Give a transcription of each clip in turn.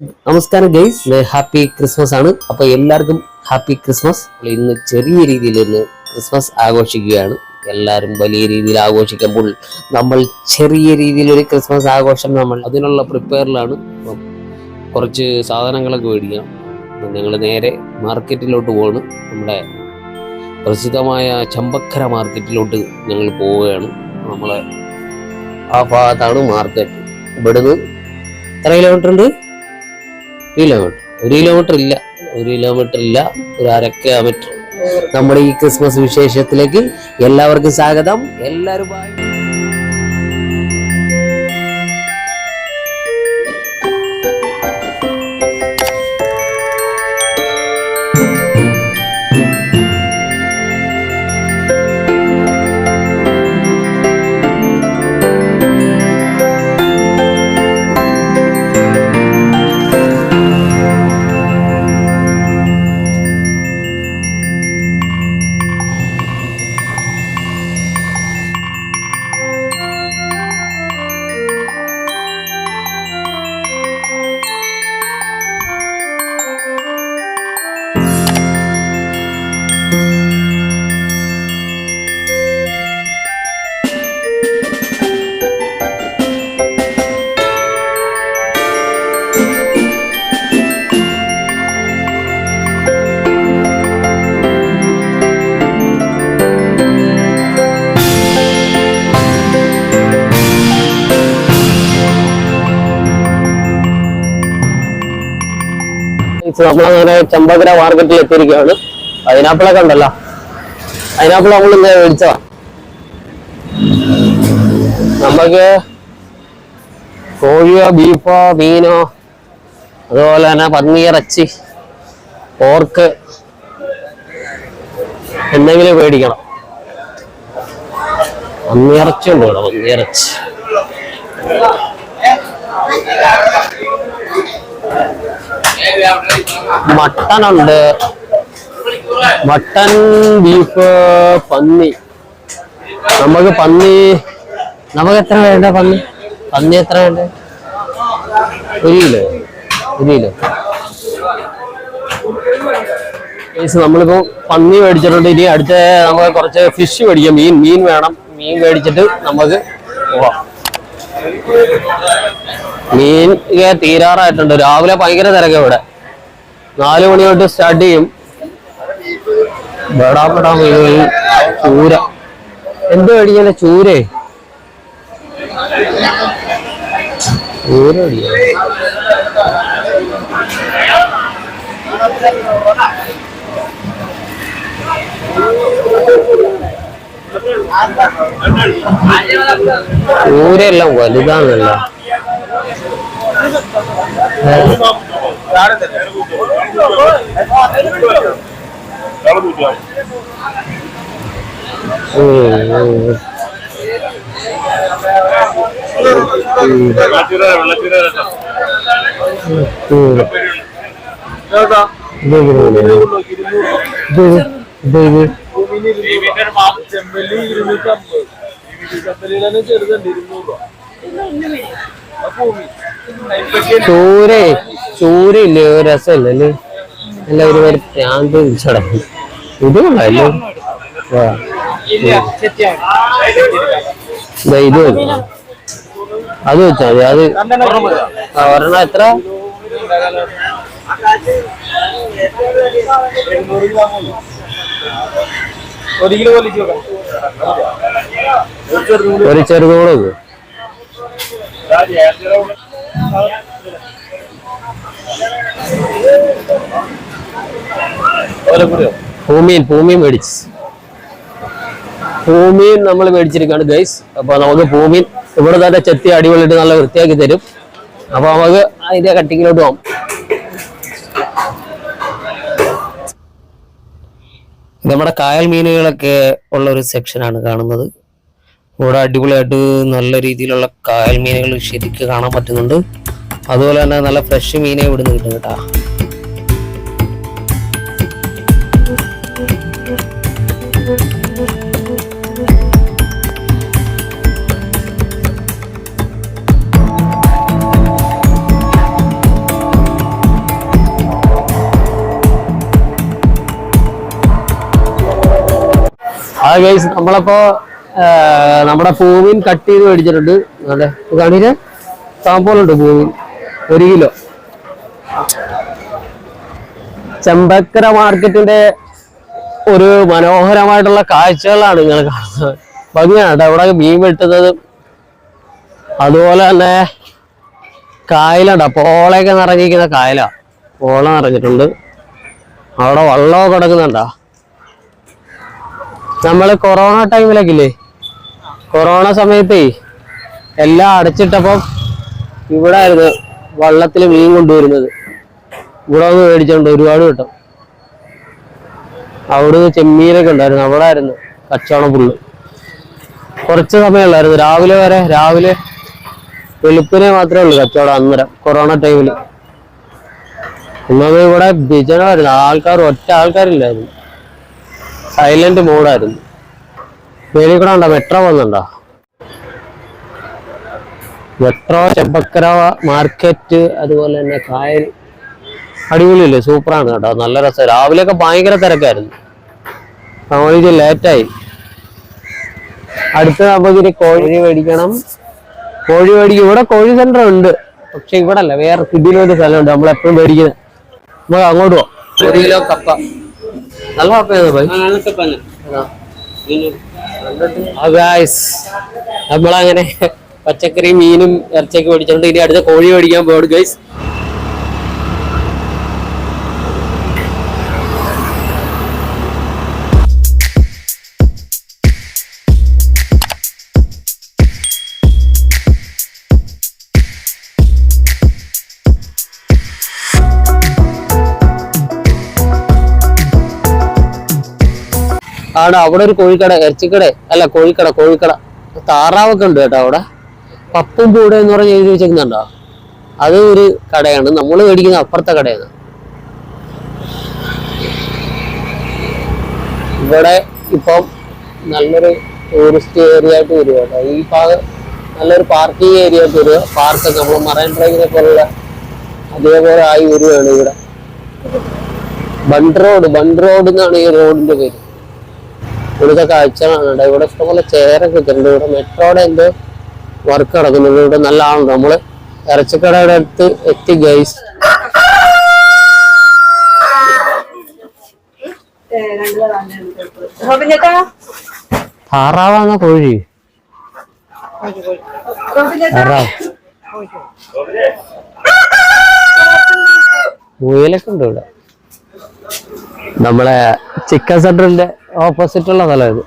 നമസ്കാരം guys happy Christmas ആണ്. അപ്പൊ എല്ലാവർക്കും ഹാപ്പി ക്രിസ്മസ് ഇന്ന് ചെറിയ രീതിയിൽ ഇന്ന് ക്രിസ്മസ് ആഘോഷിക്കുകയാണ്. എല്ലാവരും വലിയ രീതിയിൽ ആഘോഷിക്കുമ്പോൾ നമ്മൾ ചെറിയ രീതിയിൽ ഒരു ക്രിസ്മസ് ആഘോഷം നമ്മൾ അതിനുള്ള പ്രിപ്പയറിലാണ് കുറച്ച് സാധനങ്ങളൊക്കെ മേടിക്കണം ഞങ്ങൾ നേരെ മാർക്കറ്റിലോട്ട് പോകണം നമ്മുടെ പ്രസിദ്ധമായ ചമ്പക്കര മാർക്കറ്റിലോട്ട് ഞങ്ങൾ പോവുകയാണ്. നമ്മളെ ആ ഭാഗത്താണ് മാർക്കറ്റ് ഇവിടുന്ന് എത്ര കിലോമീറ്റർ ഉണ്ട്? കിലോമീറ്റർ ഒരു കിലോമീറ്റർ ഇല്ല. ഒരു കിലോമീറ്റർ ഇല്ല. ഒരു അര കിലോമീറ്റർ നമ്മുടെ ഈ ക്രിസ്മസ് വിശേഷത്തിലേക്ക് എല്ലാവർക്കും സ്വാഗതം. എല്ലാവരും bye. നമ്മളങ്ങനെ ചമ്പകര മാർക്കറ്റിൽ എത്തിയിരിക്കുകയാണ്. പൈനാപ്പിളൊക്കെ ഉണ്ടല്ലോ. പൈനാപ്പിൾ നമ്മൾ ഇന്ന് മേടിച്ചതാ. നമുക്ക് കോഴിയോ ബീഫോ മീനോ അതുപോലെ തന്നെ പന്നിയിറച്ചി പോർക്ക് എന്തെങ്കിലും മേടിക്കണം. പന്നിയിറച്ചി ഉണ്ട് ഇവിടെ? പന്നിയിറച്ചി. മട്ടൺ ഉണ്ട് മട്ടൺ ബീഫ് പന്നി. നമുക്ക് പന്നി നമുക്ക് എത്ര വേണ്ട പന്നി? പന്നി എത്ര വേണ്ട? നമ്മളിപ്പോ പന്നി മേടിച്ചിട്ടുണ്ട്. ഇനി അടുത്ത നമുക്ക് കുറച്ച് ഫിഷ് മേടിക്കാം. മീൻ മീൻ വേണം. മീൻ മേടിച്ചിട്ട് നമുക്ക് പോവാം. മീൻ തീരാറായിട്ടുണ്ട്. രാവിലെ ഭയങ്കര തിരക്കാണ് ഇവിടെ. നാല് മണി തൊട്ട് സ്റ്റാർട്ട് ചെയ്യും ബടാപടാ ചൂര. എന്ത് മേടിക്കാനെ ചൂരേ? ചൂര ചൂരയെല്ലാം വലുതാണല്ലോ. ഉം, ഉം. ഉം. ഇത് എങ്ങനെയാണ്? ഇത് ഇത് ഇത് ചെമ്പല്ലി ഇരുന്നൂറ്റമ്പത് ചെമ്പല്ലിയിലെ ചെറുതുണ്ട് ഇരുന്നൂറ് രൂപ ചൂരേ ചൂരയില്ലേ? രസമല്ലേ അല്ല ഒരു പേര് പ്രാന്ത് ചടങ്ങ് ഇത്. ദാ ഇത്. അത് വെച്ചാ മതി. അത് ഒരെണ്ണം എത്ര? ഒരു കിലോ ഭൂമിയിൽ ഭൂമിയും മേടിച്ച്. ഭൂമിയും നമ്മൾ മേടിച്ചിരിക്കുകയാണ് ഗൈസ് അപ്പൊ നമുക്ക് ഭൂമിയിൽ ഇവിടെ തന്നെ ചെത്തി അടിപൊളിയിട്ട് നല്ല വൃത്തിയാക്കി തരും. അപ്പൊ നമുക്ക് അതിന്റെ കട്ടിങ്ങിലോട്ട് പോകാം നമ്മുടെ കായൽ മീനുകളൊക്കെ ഉള്ള ഒരു സെക്ഷനാണ് കാണുന്നത്. ഇവിടെ അടിപൊളിയായിട്ട് നല്ല രീതിയിലുള്ള കായൽ മീനുകൾ ശരിക്ക് കാണാൻ പറ്റുന്നുണ്ട്. അതുപോലെ തന്നെ നല്ല ഫ്രഷ് മീനെ ഇവിടുന്ന് കിട്ടും കേട്ടാ. നമ്മളപ്പോ നമ്മുടെ പൂവിൻ കട്ട് ചെയ്ത് മേടിച്ചിട്ടുണ്ട്. അതെ. കണിന് സാമ്പോളുണ്ട് പൂവിൻ. ഒരു കിലോ. ചെമ്പക്കര മാർക്കറ്റിന്റെ ഒരു മനോഹരമായിട്ടുള്ള കാഴ്ചകളാണ് നിങ്ങൾ കാണുന്നത്. ഭംഗിയാണ് അവിടെ മീൻ വെട്ടുന്നത് അതുപോലെ തന്നെ കായലുണ്ട് പോളയൊക്കെ നിറഞ്ഞിരിക്കുന്ന കായലാ. പോള നിറഞ്ഞിട്ടുണ്ട്. അവിടെ വള്ളമൊക്കെ കിടക്കുന്നുണ്ടോ? നമ്മൾ കൊറോണ ടൈമിലൊക്കെ ഇല്ലേ കൊറോണ സമയത്തേ എല്ലാം അടച്ചിട്ടപ്പം ഇവിടെ ആയിരുന്നു വള്ളത്തിൽ മീൻ കൊണ്ടുവരുന്നത്. ഇവിടെ വന്ന് മേടിച്ചോണ്ട് ഒരുപാട് കിട്ടും. അവിടുന്ന് ചെമ്മീനൊക്കെ ഉണ്ടായിരുന്നു. അവിടെ ആയിരുന്നു കച്ചവടം പുള്ളു കുറച്ച് സമയമുള്ളായിരുന്നു രാവിലെ വരെ രാവിലെ വെളുപ്പിനെ മാത്രമേ ഉള്ളൂ കച്ചവടം അന്നേരം കൊറോണ ടൈമിൽ ഒന്നാമത് ഇവിടെ ബിജനമായിരുന്നു ആൾക്കാർ ഒറ്റ ആൾക്കാരില്ലായിരുന്നു. സൈലന്റ് മോഡായിരുന്നു മേലിൽ കൂടെ ഉണ്ടോ മെട്രോ വന്നുണ്ടോ മെട്രോ ചെമ്പക്കര മാർക്കറ്റ് അതുപോലെ തന്നെ കായൽ അടിപൊളിയല്ലേ? സൂപ്പറാണ് കേട്ടോ. നല്ല രസം. രാവിലെയൊക്കെ ഭയങ്കര തിരക്കായിരുന്നു. നമ്മളിത് ലേറ്റായി അടുത്ത് നമുക്കിനി കോഴി മേടിക്കണം. കോഴി മേടിക്കും. ഇവിടെ കോഴി സെന്റർ ഉണ്ട്. പക്ഷെ ഇവിടെ അല്ല വേറെ കിഡിലൊരു സ്ഥലമുണ്ട്. നമ്മൾ എപ്പോഴും മേടിക്കുന്നത് നമുക്ക് അങ്ങോട്ട് പോവാം. ഒരു കിലോ കപ്പ. നല്ല കപ്പയാണ് നമ്മളങ്ങനെ പച്ചക്കറി മീനും ഇറച്ചിയൊക്കെ മേടിച്ചോണ്ട് ഇനി അടുത്ത കോഴി മേടിക്കാൻ പോകണം ഗൈസ് ആണ് അവിടെ ഒരു കോഴിക്കട ഇറച്ചിക്കട അല്ല കോഴിക്കട കോഴിക്കട. താറാവൊക്കെ ഉണ്ട് കേട്ടോ അവിടെ. പപ്പും കൂടെ എന്ന് പറഞ്ഞ് എഴുതി വെച്ചിരിക്കുന്നുണ്ടോ അത് ഒരു കടയാണ്. നമ്മൾ മേടിക്കുന്ന അപ്പുറത്തെ കടയാണ്. ഇവിടെ ഇപ്പം നല്ലൊരു ടൂറിസ്റ്റ് ഏരിയ ആയിട്ട് വരിക ഈ ഭാഗം നല്ലൊരു പാർക്കിംഗ് ഏരിയ ആയിട്ട് വരിക പാർക്കൊക്കെ നമ്മൾ മറൈൻ ഡ്രൈവിനെ പോലുള്ള അതേപോലെ ആയി വരികയാണ് ഇവിടെ. ബണ്ട് റോഡ് ബണ്ട് റോഡ് എന്നാണ് ഈ റോഡിന്റെ പേര്. ഇവിടുത്തെ കാഴ്ച കാണണ്ട ഇവിടെ ഇഷ്ടംപോലെ ചേരൊക്കെ ഇവിടെ മെട്രോയുടെ എന്തോ വർക്ക് നടക്കുന്നുണ്ട് ഇവിടെ നല്ല ആളുണ്ട് നമ്മൾ ഇറച്ചിക്കടയുടെ അടുത്ത് എത്തി ഗൈസ് താറാവാന്ന കോഴി? മുയലൊക്കെ ഉണ്ട് ഇവിടെ. നമ്മളെ ചിക്കൻ സെന്ററിന്റെ ഓപ്പോസിറ്റ് ഉള്ള സ്ഥലം ഇത്.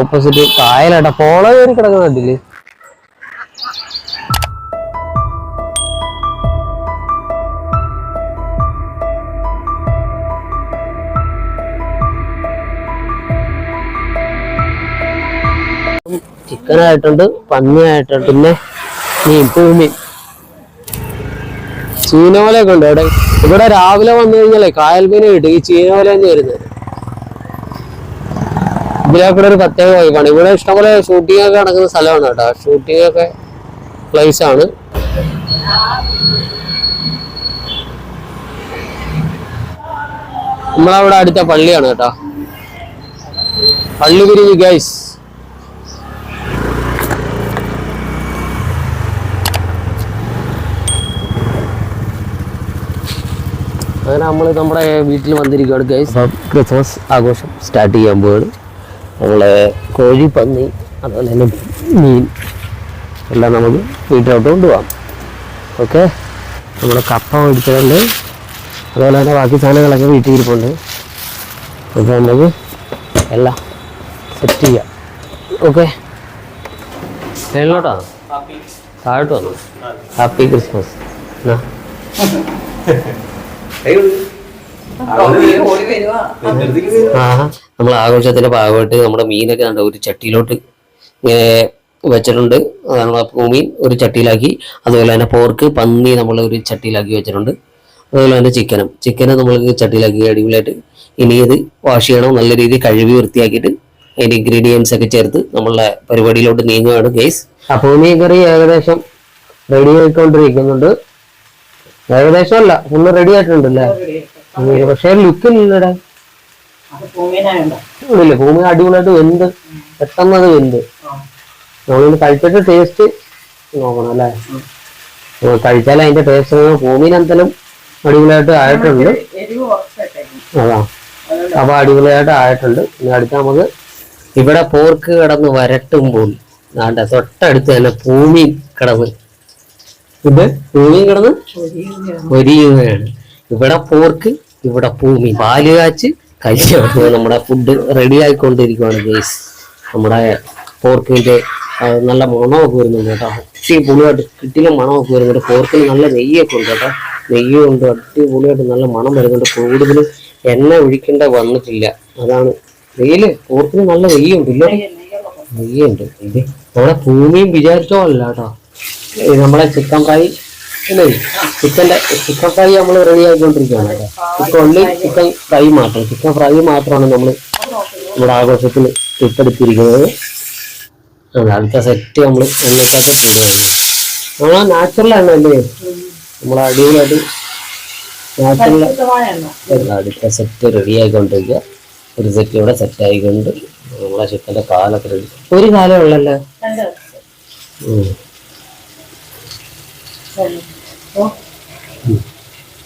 ഓപ്പോസിറ്റ് കായലട പോള കയറി കിടക്കുന്നുണ്ടില്ലേ ചിക്കൻ ആയിട്ടുണ്ട് പന്നി ആയിട്ടുണ്ട് പിന്നെ മീൻ പൂമീൻ ചീനോലയൊക്കെ ഉണ്ട് ഇവിടെ ഇവിടെ രാവിലെ വന്നു കഴിഞ്ഞാലേ കായൽ മീൻ കിട്ടും ഈ ചീനോല തന്നെ വരുന്നത്. ഇതിലേക്കൂടെ ഒരു പ്രത്യേക വൈബാണ്. ഇവിടെ ഇഷ്ടംപോലെ ഷൂട്ടിംഗ് ഒക്കെ നടക്കുന്ന സ്ഥലമാണ് കേട്ടോ. ഷൂട്ടിംഗ് ഒക്കെ പ്ലേസ് ആണ്. നമ്മളവിടെ അടുത്ത പള്ളിയാണ് കേട്ടോ. പള്ളി പിരിഞ്ഞ് ഗൈസ് അങ്ങനെ നമ്മൾ നമ്മുടെ വീട്ടിൽ വന്നിരിക്കുകയാണ് ഗൈസ് ക്രിസ്മസ് ആഘോഷം സ്റ്റാർട്ട് ചെയ്യാൻ പോവുകയാണ് നമ്മളെ കോഴി പന്നി അതുപോലെ തന്നെ മീൻ എല്ലാം നമുക്ക് വീട്ടിലോട്ട് കൊണ്ടുപോകാം ഓക്കെ നമ്മൾ കപ്പ മേടിച്ചിട്ടുണ്ട്. അതുപോലെ തന്നെ ബാക്കി സാധനങ്ങളൊക്കെ വീട്ടിൽ ഇരിപ്പുണ്ട്. അപ്പോൾ നമുക്ക് എല്ലാം സെറ്റ് ചെയ്യാം. ഓക്കെ മേളിലോട്ടാ? താഴോട്ട് വന്നു? ഹാപ്പി ക്രിസ്മസ് എന്നാ. നമ്മൾ ആഘോഷത്തിന്റെ ഭാഗമായിട്ട് നമ്മുടെ മീനൊക്കെ കണ്ട? ഒരു ചട്ടിയിലോട്ട് ഇങ്ങനെ വെച്ചിട്ടുണ്ട്. അതാണ് പൂമീൻ ഒരു ചട്ടിയിലാക്കി. അതുപോലെ തന്നെ പോർക്ക് പന്നി നമ്മൾ ഒരു ചട്ടിയിലാക്കി വെച്ചിട്ടുണ്ട്. അതുപോലെ തന്നെ ചിക്കനും. ചിക്കനെ നമ്മൾ ചട്ടിയിലാക്കി അടിപൊളിയായിട്ട് ഇനി ഇത് വാഷ് ചെയ്യണം. നല്ല രീതിയിൽ കഴുകി വൃത്തിയാക്കിയിട്ട് അതിന്റെ ഇൻഗ്രീഡിയൻസ് ഒക്കെ ചേർത്ത് നമ്മളെ പരിപാടിയിലോട്ട് നീങ്ങുകയാണ് ഗേസ് അപ്പോൾ മീൻ കറി ഏകദേശം റെഡി ആയിക്കൊണ്ടിരിക്കുന്നുണ്ട്. ഏകദേശം അല്ല ഫുള്ള് റെഡി ആയിട്ടുണ്ടല്ലേ? പക്ഷേ ലുക്കില്ലടാ പൂമീനായുണ്ടോ ഇല്ല ഭൂമി അടിപൊളിയായിട്ട് വെന്ത് പെട്ടെന്ന് അത് വെന്ത്. നമ്മളിത് കഴിച്ചിട്ട് ടേസ്റ്റ് നോക്കണം അല്ലേ? കഴിച്ചാൽ അതിന്റെ ടേസ്റ്റ് ഭൂമിയിൽ എന്തെങ്കിലും അടിപൊളിയായിട്ട് ആയിട്ടുണ്ട്. അതാ. അപ്പൊ അടിപൊളിയായിട്ട് ആയിട്ടുണ്ട്. ഇനി അടുത്ത നമുക്ക് ഇവിടെ പോർക്ക് കിടന്ന് വരട്ടുമ്പോൾ തൊട്ടടുത്ത് തന്നെ ഭൂമി കിടന്ന് ഇത് ഭൂമിയും കിടന്ന് ഒരിയുകയാണ് ഇവിടെ പോർക്ക് ഇവിടെ ഭൂമി. പാൽ കാച്ച് കഴിച്ചു നമ്മുടെ ഫുഡ് റെഡി ആയിക്കൊണ്ടിരിക്കുവാണ് ഗേസ് നമ്മുടെ പോർക്കിന്റെ നല്ല മണമൊക്കെ വരുന്നുണ്ട് കേട്ടോ. അടിപൊളിയായിട്ട് കിട്ടിയ മണമൊക്കെ വരുന്നുണ്ട്. പോർക്കിന് നല്ല നെയ്യൊക്കെ ഉണ്ട് കേട്ടോ. നെയ്യ് ഉണ്ട് അടിപൊളിയായിട്ട് നല്ല മണം വരുന്നുണ്ട്. കൂടുതൽ എണ്ണ ഒഴിക്കേണ്ട വന്നിട്ടില്ല. അതാണ് നെയ്യിൽ പോർക്കിന് നല്ല നെയ്യുണ്ട് ഇല്ല? നെയ്യുണ്ട്. നമ്മുടെ ഭൂമിയും വിചാരിച്ചോ അല്ല കേട്ടോ. നമ്മളെ ചിക്കൻ ഫ്രൈ അല്ലേ? ചിക്കന്റെ ചിക്കൻ ഫ്രൈ നമ്മൾ റെഡി ആയിക്കൊണ്ടിരിക്കുകയാണ് ചിക്കൻ ഉള്ളി ചിക്കൻ ഫ്രൈ മാത്രം ചിക്കൻ ഫ്രൈ മാത്രമാണ് നമ്മൾ നമ്മുടെ ആഘോഷത്തിൽ ഇട്ടെടുത്തിരിക്കുന്നത് അടുത്ത സെറ്റ് നമ്മൾ എണ്ണയ്ക്കകത്ത് ഇട്ട് കഴിഞ്ഞു നമ്മളാ നാച്ചുറൽ എണ്ണ അല്ലേ? നമ്മൾ അടിപൊളിയായിട്ട് നാച്ചുറൽ അടുത്ത സെറ്റ് റെഡി ആയിക്കൊണ്ടിരിക്കുക. ഒരു സെറ്റ് ഇവിടെ സെറ്റ് ആയിക്കൊണ്ട് നമ്മളെ ചിക്കന്റെ കാലൊക്കെ റെഡി ഒരു കാലേ ഉള്ളല്ലേ? ഉം.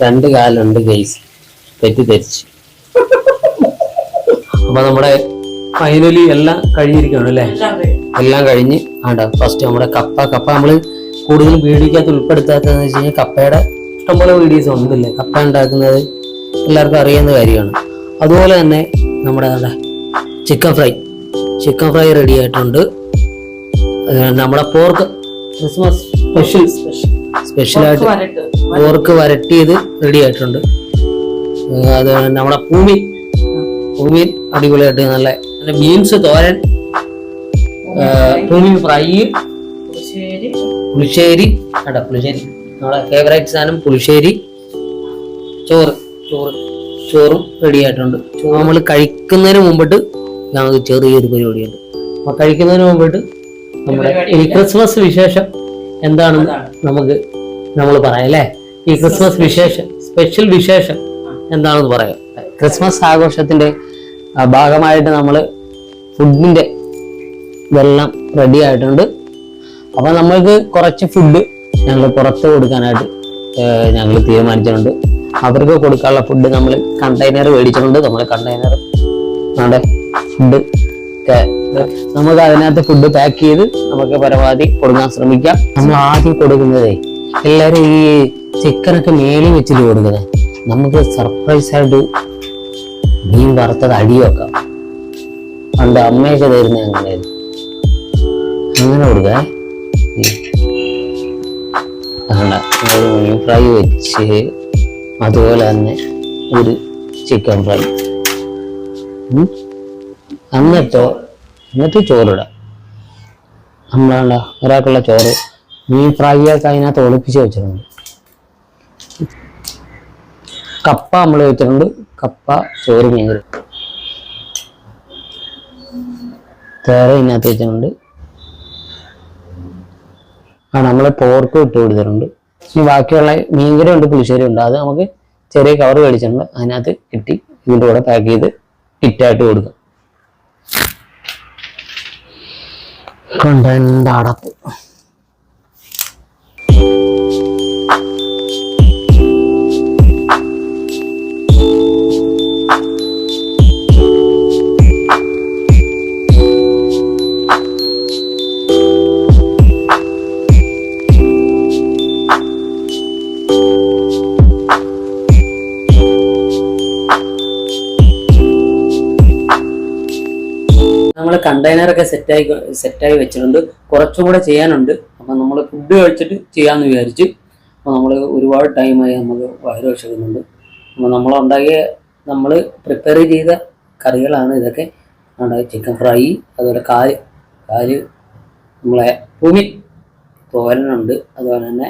രണ്ട് കാലുണ്ട് ഗൈസ് തെറ്റിദ്ധരിച്ചു. അപ്പൊ നമ്മുടെ ഫൈനലി എല്ലാം കഴിഞ്ഞിരിക്കുകയാണ് അല്ലേ? എല്ലാം കഴിഞ്ഞു. ആണ്ട ഫസ്റ്റ് നമ്മുടെ കപ്പ. കപ്പ നമ്മൾ കൂടുതൽ വീഡിയോക്കകത്ത് ഉൾപ്പെടുത്താത്തതെന്ന് വെച്ച് കഴിഞ്ഞാൽ കപ്പയുടെ ഇഷ്ടംപോലെ വീഡിയോസ് ഉണ്ടല്ലേ കപ്പ ഉണ്ടാക്കുന്നത് എല്ലാവർക്കും അറിയുന്ന കാര്യമാണ്. അതുപോലെ തന്നെ നമ്മുടെ chicken fry chicken fry ready ആയിട്ടുണ്ട്. നമ്മുടെ പോർക്ക് ക്രിസ്മസ് സ്പെഷ്യൽ സ്പെഷ്യൽ സ്പെഷ്യലായിട്ട് ഓർക്ക് വരട്ടിയത് റെഡി ആയിട്ടുണ്ട്. അത് നമ്മുടെ ഭൂമി ഭൂമി അടിപൊളിയായിട്ട് നല്ല ബീൻസ് തോരൻ ഭൂമി ഫ്രൈ പുളിശ്ശേരി. കേട്ടോ പുളിശ്ശേരി. നമ്മുടെ ഫേവറേറ്റ് സാധനം പുളിശ്ശേരി. ചോറ് ചോറ് ചോറും റെഡി ആയിട്ടുണ്ട്. ചോറ് നമ്മൾ കഴിക്കുന്നതിന് മുമ്പിട്ട് ഞങ്ങൾക്ക് ചെറിയൊരു പരിപാടിയുണ്ട്. അപ്പൊ കഴിക്കുന്നതിന് മുമ്പിട്ട് നമ്മുടെ ഈ ക്രിസ്മസ് വിശേഷം എന്താണെന്ന് നമുക്ക് നമ്മൾ പറയാം അല്ലേ? ഈ ക്രിസ്മസ് വിശേഷം സ്പെഷ്യൽ വിശേഷം എന്താണെന്ന് പറയാം. ക്രിസ്മസ് ആഘോഷത്തിന്റെ ഭാഗമായിട്ട് നമ്മൾ ഫുഡിന്റെ ഇതെല്ലാം റെഡി ആയിട്ടുണ്ട്. അപ്പൊ നമ്മൾക്ക് കുറച്ച് ഫുഡ് ഞങ്ങൾ പുറത്ത് കൊടുക്കാനായിട്ട് ഞങ്ങൾ തീരുമാനിച്ചിട്ടുണ്ട്. അവർക്ക് കൊടുക്കാനുള്ള ഫുഡ് നമ്മൾ കണ്ടെയ്നർ മേടിച്ചിട്ടുണ്ട്. നമ്മൾ കണ്ടെയ്നർ നമ്മുടെ ഫുഡ് നമുക്ക് അതിനകത്ത് ഫുഡ് പാക്ക് ചെയ്ത് നമുക്ക് പരമാവധി കൊടുക്കാൻ ശ്രമിക്കാം. നമ്മൾ ആദ്യം കൊടുക്കുന്നതേ എല്ലാവരും ഈ ചിക്കനൊക്കെ മേലിൽ വെച്ചിട്ട് കൊടുക്കുന്നത് നമുക്ക് സർപ്രൈസ് ആയിട്ട് മീൻ വറുത്തത് അടിയൊക്കാം പണ്ട് അമ്മയൊക്കെ തരുന്ന അങ്ങനെയായിരുന്നു അങ്ങനെ കൊടുക്കാം മീൻ ഫ്രൈ വെച്ച് അതുപോലെ തന്നെ ഒരു ചിക്കൻ ഫ്രൈ. എന്നിട്ട് എന്നിട്ട് ചോറിടാം നമ്മളാണ്ട ഒരാൾക്കുള്ള ചോറ് മീൻ ഫ്രൈ ഒക്കെ അതിനകത്ത് ഒളിപ്പിച്ച് വെച്ചിട്ടുണ്ട്. കപ്പ നമ്മൾ വെച്ചിട്ടുണ്ട്. കപ്പ ചോറ് മീൻ കറി തേറ ഇതിനകത്ത് വെച്ചിട്ടുണ്ട്. ആ നമ്മൾ പോർക്ക് ഇട്ട് കൊടുത്തിട്ടുണ്ട്. ഇനി ബാക്കിയുള്ള മീൻകറി ഉണ്ട് പുളിശ്ശേരി ഉണ്ട്. അത് നമുക്ക് ചെറിയ കവർ മേടിച്ചിട്ടുണ്ട്. അതിനകത്ത് കിട്ടി. ഇതിന്റെ കൂടെ പാക്ക് ചെയ്ത് കിറ്റായിട്ട് കൊടുക്കും. കണ്ടന്റ് സെറ്റായി സെറ്റായി വെച്ചിട്ടുണ്ട്. കുറച്ചും കൂടെ ചെയ്യാനുണ്ട്. അപ്പം നമ്മൾ ഫുഡ് കഴിച്ചിട്ട് ചെയ്യാമെന്ന് വിചാരിച്ച് അപ്പോൾ നമ്മൾ ഒരുപാട് ടൈമായി നമുക്ക് വയറ് വിശക്കുന്നുണ്ട്. അപ്പോൾ നമ്മൾ ഉണ്ടാക്കിയ നമ്മൾ പ്രിപ്പയർ ചെയ്ത കറികളാണ് ഇതൊക്കെ. ഉണ്ടായി ചിക്കൻ ഫ്രൈ അതുപോലെ കാൽ കാൽ നമ്മളെ ഭൂമി തോരനുണ്ട്. അതുപോലെ തന്നെ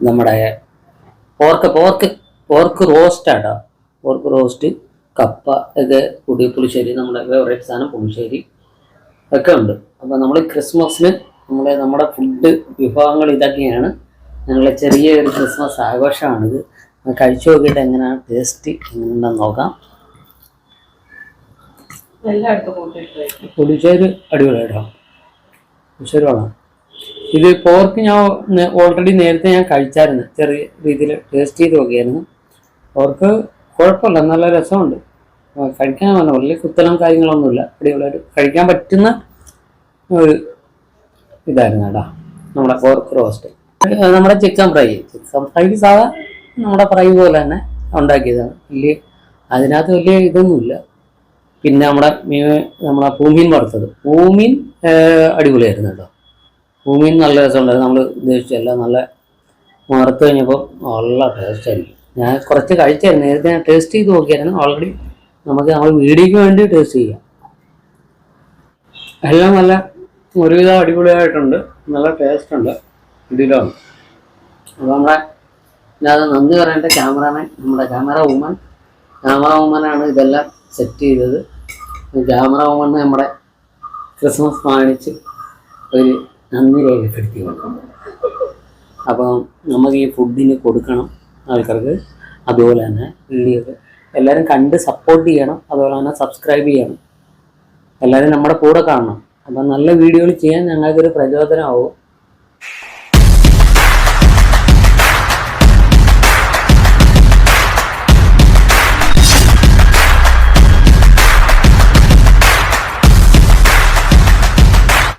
നമ്മുടെ പോർക്ക് പോർക്ക് പോർക്ക് റോസ്റ്റാട്ടോ പോർക്ക് റോസ്റ്റ് കപ്പ ഇത് കൂടി പുളിശ്ശേരി നമ്മുടെ ഫേവറേറ്റ് സാധനം പുളിശ്ശേരി. ഒക്കെ ഉണ്ട്. അപ്പോൾ നമ്മൾ ക്രിസ്മസിന് നമ്മളെ നമ്മുടെ ഫുഡ് വിഭവങ്ങൾ ഇതൊക്കെയാണ്. ഞങ്ങളെ ചെറിയ ഒരു ക്രിസ്മസ് ആഘോഷമാണിത്. കഴിച്ചു നോക്കിയിട്ട് എങ്ങനെയാണ് ടേസ്റ്റ് എങ്ങനെയുണ്ടെന്ന് നോക്കാം. പുളിശ്ശേരി അടിപൊളിയായിട്ടോ? പുളിശ്ശേരി വേണം ഇത് പോർക്ക് ഞാൻ ഓൾറെഡി നേരത്തെ ഞാൻ കഴിച്ചായിരുന്നു. ചെറിയ രീതിയിൽ ടേസ്റ്റ് ചെയ്ത് നോക്കിയായിരുന്നു. പോർക്ക് കുഴപ്പമില്ല. നല്ല രസമുണ്ട്. കഴിക്കാൻ വേണം വലിയ കുത്തലും കാര്യങ്ങളൊന്നുമില്ല. അടിപൊളിയായിട്ട് കഴിക്കാൻ പറ്റുന്ന ഒരു ഇതായിരുന്നു കേട്ടോ. നമ്മുടെ പോർക്ക് റോസ്റ്റ് നമ്മുടെ ചിക്കൻ ഫ്രൈ ചിക്കൻ ഫ്രൈ സാധാ നമ്മുടെ ഫ്രൈ പോലെ തന്നെ ഉണ്ടാക്കിയതാണ്. വലിയ അതിനകത്ത് വലിയ ഇതൊന്നുമില്ല. പിന്നെ നമ്മുടെ മീൻ നമ്മളെ പൂമീൻ വറുത്തത്. പൂമീൻ അടിപൊളിയായിരുന്നു കേട്ടോ. പൂമീൻ നല്ല രസമുണ്ടായിരുന്നു നമ്മൾ ഉദ്ദേശിച്ചല്ല നല്ല വറുത്ത് കഴിഞ്ഞപ്പോൾ നല്ല ടേസ്റ്റ് ആയിരിക്കും ഞാൻ കുറച്ച് കഴിച്ചായിരുന്നു നേരത്തെ ഞാൻ ടേസ്റ്റ് ചെയ്ത് നോക്കിയായിരുന്നു. ഓൾറെഡി നമുക്ക് നമ്മൾ വീഡിയോയ്ക്ക് വേണ്ടി ടേസ്റ്റ് ചെയ്യാം. എല്ലാം നല്ല ഒരുവിധം അടിപൊളിയായിട്ടുണ്ട്. നല്ല ടേസ്റ്റ് ഉണ്ട്. ഇതിലാണ് അപ്പോൾ നമ്മുടെ ഞാൻ നന്ദി പറയേണ്ട ക്യാമറാമാൻ നമ്മുടെ ക്യാമറ വുമൻ ക്യാമറ വുമനാണ് ഇതെല്ലാം സെറ്റ് ചെയ്തത്. ക്യാമറ വുമൺ നമ്മുടെ ക്രിസ്മസ് മാണിച്ച് ഒരു നന്ദി രേഖപ്പെടുത്തി അപ്പം നമുക്ക് ഈ ഫുഡിന് കൊടുക്കണം ആൾക്കാർക്ക്. അതുപോലെ തന്നെ വീഡിയോ എല്ലാവരും കണ്ട് സപ്പോർട്ട് ചെയ്യണം. അതുപോലെ തന്നെ സബ്സ്ക്രൈബ് ചെയ്യണം. എല്ലാവരും നമ്മുടെ കൂടെ കാണണം. അപ്പം നല്ല വീഡിയോകൾ ചെയ്യാൻ ഞങ്ങൾക്കൊരു പ്രചോദനമാവും.